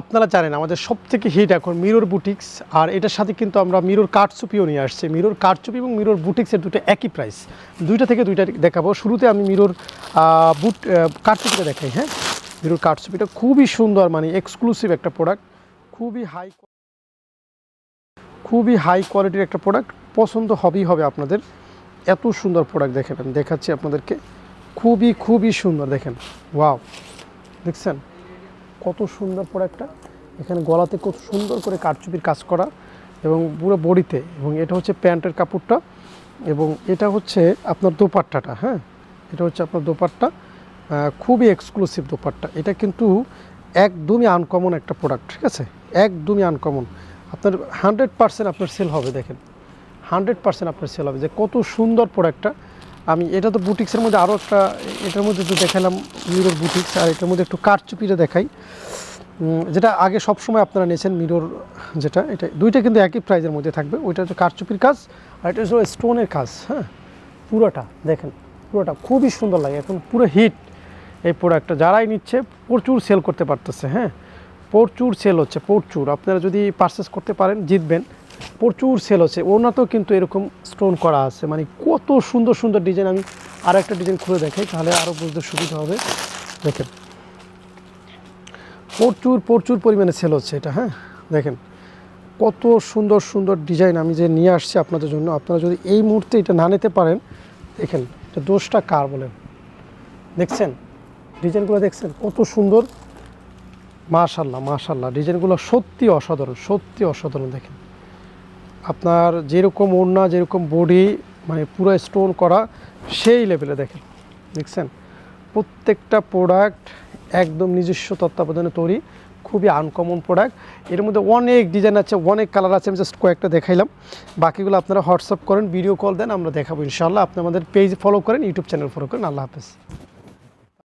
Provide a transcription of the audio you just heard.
আপনারা জানেন আমাদের সব থেকে হিট এখন মিরর বুটিক্স আর এটার সাথে কিন্তু আমরা মিরর কাঠচুপিও নিয়ে আসছি। মিরর কাঠচুপি এবং মিরর বুটিক্সের দুটো একই প্রাইস দুইটা থেকে দুইটা দেখাবো। শুরুতে আমি মিরর বুট আহ, কাঠচুপিটা দেখাই হ্যাঁ? মিরর কাঠচুপিটা খুবই সুন্দর মানে এক্সক্লুসিভ একটা প্রোডাক্ট খুবই হাই খুবই হাই কোয়ালিটির একটা প্রোডাক্ট পছন্দ হবেই হবে আপনাদের। এত সুন্দর প্রোডাক্ট দেখেন দেখাচ্ছি আপনাদেরকে। খুবই খুবই সুন্দর দেখেন। ওয়াও দেখছেন? কত সুন্দর প্রোডাক্টটা। এখানে গলাতে খুব সুন্দর করে কারচুপির কাজ করা এবং পুরো বডিতে এবং এটা হচ্ছে প্যান্টের কাপড়টা এবং এটা হচ্ছে আপনার দোপাট্টাটা হ্যাঁ? এটা হচ্ছে আপনার দোপাট্টা খুবই এক্সক্লুসিভ দোপাট্টা। এটা কিন্তু একদমই আনকমন একটা প্রোডাক্ট ঠিক আছে? একদমই আনকমন আপনার হান্ড্রেড পার্সেন্ট আপনার সেল হবে, দেখেন। হান্ড্রেড পার্সেন্ট আপনার সেল হবে যে কত সুন্দর প্রোডাক্টটা আমি, এটা তো বুটিক্সের মধ্যে আরও একটা, এটার মধ্যে তো দেখালাম মিরর বুটিক্স আর এটার মধ্যে একটু কারচুপিটা দেখাই। যেটা আগে সবসময় আপনারা নিয়েছেন মিরর যেটা, এটা দুইটা কিন্তু একই প্রাইজের মধ্যে থাকবে। ওইটা হচ্ছে কারচুপির কাজ, আর এটা হচ্ছে স্টোনের কাজ হ্যাঁ? পুরোটা, দেখেন, পুরোটা খুবই সুন্দর লাগে, এখন পুরো হিট এই প্রোডাক্টটা যারাই নিচ্ছে, প্রচুর সেল করতে পারতেছে হ্যাঁ? প্রচুর সেল হচ্ছে, প্রচুর। আপনারা যদি পারচেস করতে পারেন, জিতবেন। প্রচুর সেল হচ্ছে। ওনাতেও কিন্তু এরকম স্টোন করা আছে। মানে কত সুন্দর সুন্দর ডিজাইন আমি আর একটা ডিজাইন খুলে দেখাই, তাহলে আরও বুঝতে সুবিধা হবে। দেখেন। প্রচুর প্রচুর পরিমাণে সেল হচ্ছে এটা হ্যাঁ? দেখেন। কত সুন্দর সুন্দর ডিজাইন আমি যে নিয়ে আসছি আপনাদের জন্য। আপনারা যদি এই মুহূর্তে এটা না নিতে পারেন, দেখেন, এটা দোষটা কার বলেন? দেখছেন? ডিজাইনগুলো দেখছেন? কত সুন্দর। মাশাল্লাহ মাশাল্লাহ ডিজাইনগুলো সত্যি অসাধারণ সত্যি অসাধারণ, দেখেন। আপনার যেরকম ওড়না, যেরকম বডি মানে পুরো স্টোন করা, সেই লেভেলে দেখেন। দেখছেন? প্রত্যেকটা প্রোডাক্ট একদম নিজস্ব তত্ত্বাবধানে তৈরি, খুবই আনকমন প্রোডাক্টের মধ্যে অনেক ডিজাইন আছে, অনেক কালার আছে, আমি জাস্ট কয়েকটা দেখাইলাম। বাকিগুলো আপনারা হোয়াটসঅ্যাপ করেন ভিডিও কল দেন, আমরা দেখাবো ইনশাল্লাহ আপনি আমাদের পেজ ফলো করেন ইউটিউব চ্যানেল ফলো করেন। আল্লাহ হাফেজ।